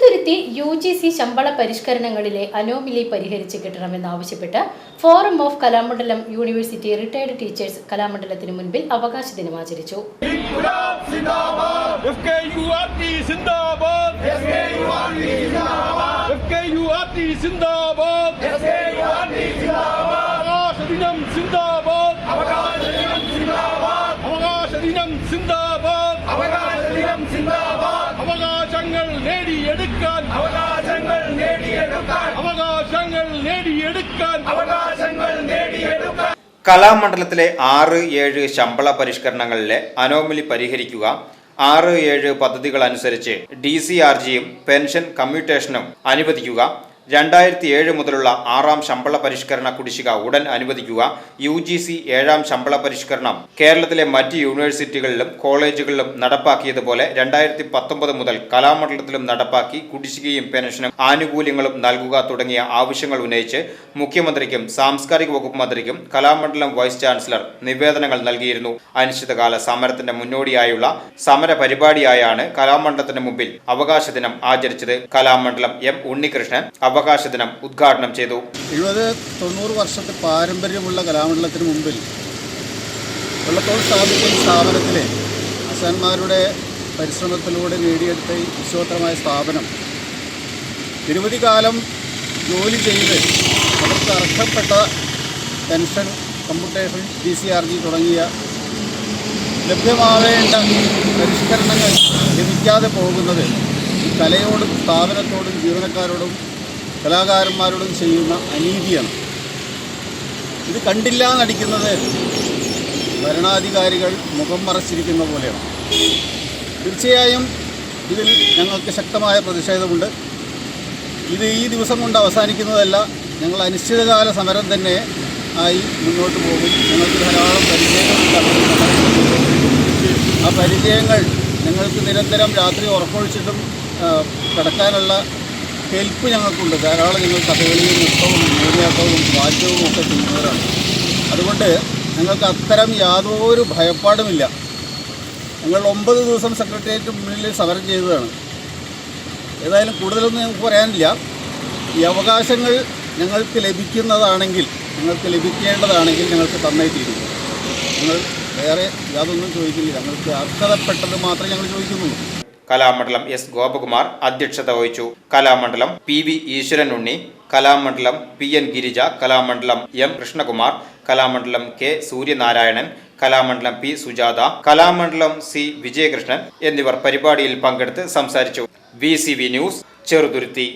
Cheruthuruthy U G C ശമ്പള പരിഷ്കരണങ്ങളിലെ anomaly പരിഹരിച്ച് കിട്ടണമെന്നാവശ്യപ്പെട്ട് forum of Kalamandalam university retired teachers കലാമണ്ഡലത്തിന് മുൻപിൽ അവകാശ ദിനം ആചരിച്ചു. സിന്ദാബാദ് ദിനം സിന്ദാബാദ് അവകാശങ്ങൾ നേടിയെടുക്കാൻ അവകാശങ്ങൾ നേടിയെടുക്കാൻ അവകാശങ്ങൾ നേടിയെടുക്കാൻ അവകാശങ്ങൾ നേടിയെടുക്കാൻ കലാമണ്ഡലത്തിലെ ആറ് ഏഴ് ശമ്പള പരിഷ്കരണങ്ങളിലെ അനോമലി പരിഹരിക്കുക ആറ് ഏഴ് പദ്ധതികൾ അനുസരിച്ച് ഡി സി ആർ ജിയും പെൻഷൻ കമ്മ്യൂട്ടേഷനും അനുവദിക്കുക രണ്ടായിരത്തി ഏഴ് മുതലുള്ള ആറാം ശമ്പള പരിഷ്കരണ കുടിശ്ശിക ഉടൻ അനുവദിക്കുക. യു ജി സി ഏഴാം ശമ്പള പരിഷ്കരണം കേരളത്തിലെ മറ്റ് യൂണിവേഴ്സിറ്റികളിലും കോളേജുകളിലും നടപ്പാക്കിയതുപോലെ രണ്ടായിരത്തി പത്തൊമ്പത് മുതൽ കലാമണ്ഡലത്തിലും നടപ്പാക്കി കുടിശ്ശികയും പെൻഷനും ആനുകൂല്യങ്ങളും നൽകുക തുടങ്ങിയ ആവശ്യങ്ങൾ ഉന്നയിച്ച് മുഖ്യമന്ത്രിക്കും സാംസ്കാരിക വകുപ്പ് മന്ത്രിക്കും കലാമണ്ഡലം വൈസ് ചാൻസലർ നിവേദനങ്ങൾ നൽകിയിരുന്നു. അനിശ്ചിതകാല സമരത്തിന്റെ മുന്നോടിയായുള്ള സമര പരിപാടിയായാണ് കലാമണ്ഡലത്തിന് മുമ്പിൽ അവകാശ ദിനം ആചരിച്ചത്. കലാമണ്ഡലം എം ഉണ്ണികൃഷ്ണൻ അവകാശ ദിനം ഉദ്ഘാടനം ചെയ്തു. എഴുപത് തൊണ്ണൂറ് വർഷത്തെ പാരമ്പര്യമുള്ള കലാമണ്ഡലത്തിന് മുമ്പിൽ വെള്ളത്തോൾ ഈ സ്ഥാപനത്തിലെ ആശാന്മാരുടെ പരിശ്രമത്തിലൂടെ നേടിയെടുത്ത ഈ വിശ്വോത്തരമായ സ്ഥാപനം നിരവധി കാലം ജോലി ചെയ്ത് അവർക്ക് അർഹപ്പെട്ട pension commutation D C R G തുടങ്ങിയ ലഭ്യമാവേണ്ട പരിഷ്കരണങ്ങൾ ലഭിക്കാതെ പോകുന്നത് കലയോടും സ്ഥാപനത്തോടും ജീവനക്കാരോടും കലാകാരന്മാരോടും ചെയ്യുന്ന അനീതിയാണ്. ഇത് കണ്ടില്ല നടിക്കുന്നത് ഭരണാധികാരികൾ മുഖം മറച്ചിരിക്കുന്ന പോലെയാണ്. തീർച്ചയായും ഇതിൽ ഞങ്ങൾക്ക് ശക്തമായ പ്രതിഷേധമുണ്ട്. ഇത് ഈ ദിവസം കൊണ്ട് അവസാനിക്കുന്നതല്ല ഞങ്ങൾ അനിശ്ചിതകാല സമരം തന്നെ ആയി മുന്നോട്ട് പോകും. ഞങ്ങൾക്ക് ധാരാളം പരിചയങ്ങളുണ്ട് ആ പരിചയങ്ങൾ ഞങ്ങൾക്ക് നിരന്തരം രാത്രി ഉറക്കൊഴിച്ചിട്ടും ആ, കിടക്കാനുള്ള ഹെൽപ്പ് ഞങ്ങൾക്കുണ്ട്. ധാരാളം ഞങ്ങൾ കഥകളിയും നൃത്തവും മോഹിയാട്ടവും വാദ്യവും ഒക്കെ ചെയ്യുന്നവരാണ്. അതുകൊണ്ട് ഞങ്ങൾക്ക് അത്തരം യാതൊരു ഭയപ്പാടുമില്ല. ഞങ്ങൾ ഒമ്പത് ദിവസം സെക്രട്ടേറിയറ്റ് മുന്നിൽ സമരം ചെയ്തതാണ്. ഏതായാലും കൂടുതലൊന്നും ഞങ്ങൾക്ക് പറയാനില്ല. ഈ അവകാശങ്ങൾ ഞങ്ങൾക്ക് ലഭിക്കുന്നതാണെങ്കിൽ ഞങ്ങൾക്ക് ലഭിക്കേണ്ടതാണെങ്കിൽ ഞങ്ങൾക്ക് തന്നേ ഞങ്ങൾ വേറെ യാതൊന്നും ചോദിക്കില്ല ഞങ്ങൾക്ക് അർഹതപ്പെട്ടത് മാത്രമേ ഞങ്ങൾ ചോദിക്കുന്നുള്ളൂ. കലാമണ്ഡലം എസ് ഗോപകുമാർ അധ്യക്ഷത വഹിച്ചു. Kalamandalam P V Eswaran Unni Kalamandalam P N Girija Kalamandalam M Krishnakumar Kalamandalam K Suryanarayanan Kalamandalam P Sujatha Kalamandalam C Vijayakrishnan എന്നിവർ പരിപാടിയിൽ പങ്കെടുത്ത് സംസാരിച്ചു. V news Cheruthuruthy.